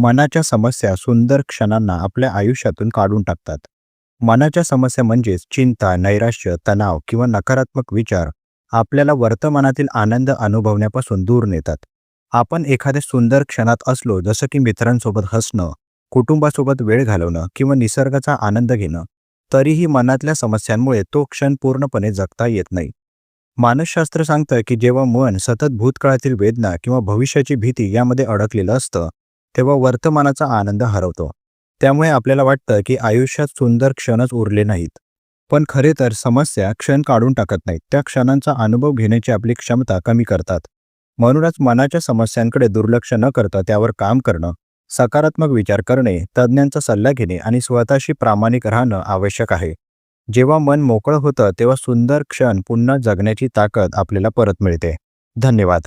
मनाच्या समस्या सुंदर क्षणांना आपल्या आयुष्यातून काढून टाकतात. मनाच्या समस्या म्हणजेच चिंता नैराश्य तणाव किंवा नकारात्मक विचार आपल्याला वर्तमानातील आनंद अनुभवण्यापासून दूर नेतात. आपण एखाद्या सुंदर क्षणात असलो जसं की मित्रांसोबत हसणं कुटुंबासोबत वेळ घालवणं किंवा निसर्गाचा आनंद घेणं तरीही मनातल्या समस्यांमुळे तो क्षण पूर्णपणे जगता येत नाही. मानसशास्त्र सांगतं की जेव्हा मन सतत भूतकाळातील वेदना किंवा भविष्याची भीती यामध्ये अडकलेलं असतं तेव्हा वर्तमानाचा आनंद हरवतो. त्यामुळे आपल्याला वाटतं की आयुष्यात सुंदर क्षणच उरले नाहीत. पण खरे तर समस्या क्षण काढून टाकत नाहीत. त्या क्षणांचा अनुभव घेण्याची आपली क्षमता कमी करतात. म्हणूनच मनाच्या समस्यांकडे दुर्लक्ष न करता त्यावर काम करणं सकारात्मक विचार करणे तज्ज्ञांचा सल्ला घेणे आणि स्वतःशी प्रामाणिक राहणं आवश्यक आहे. जेव्हा मन मोकळं होतं तेव्हा सुंदर क्षण पुन्हा जगण्याची ताकद आपल्याला परत मिळते. धन्यवाद.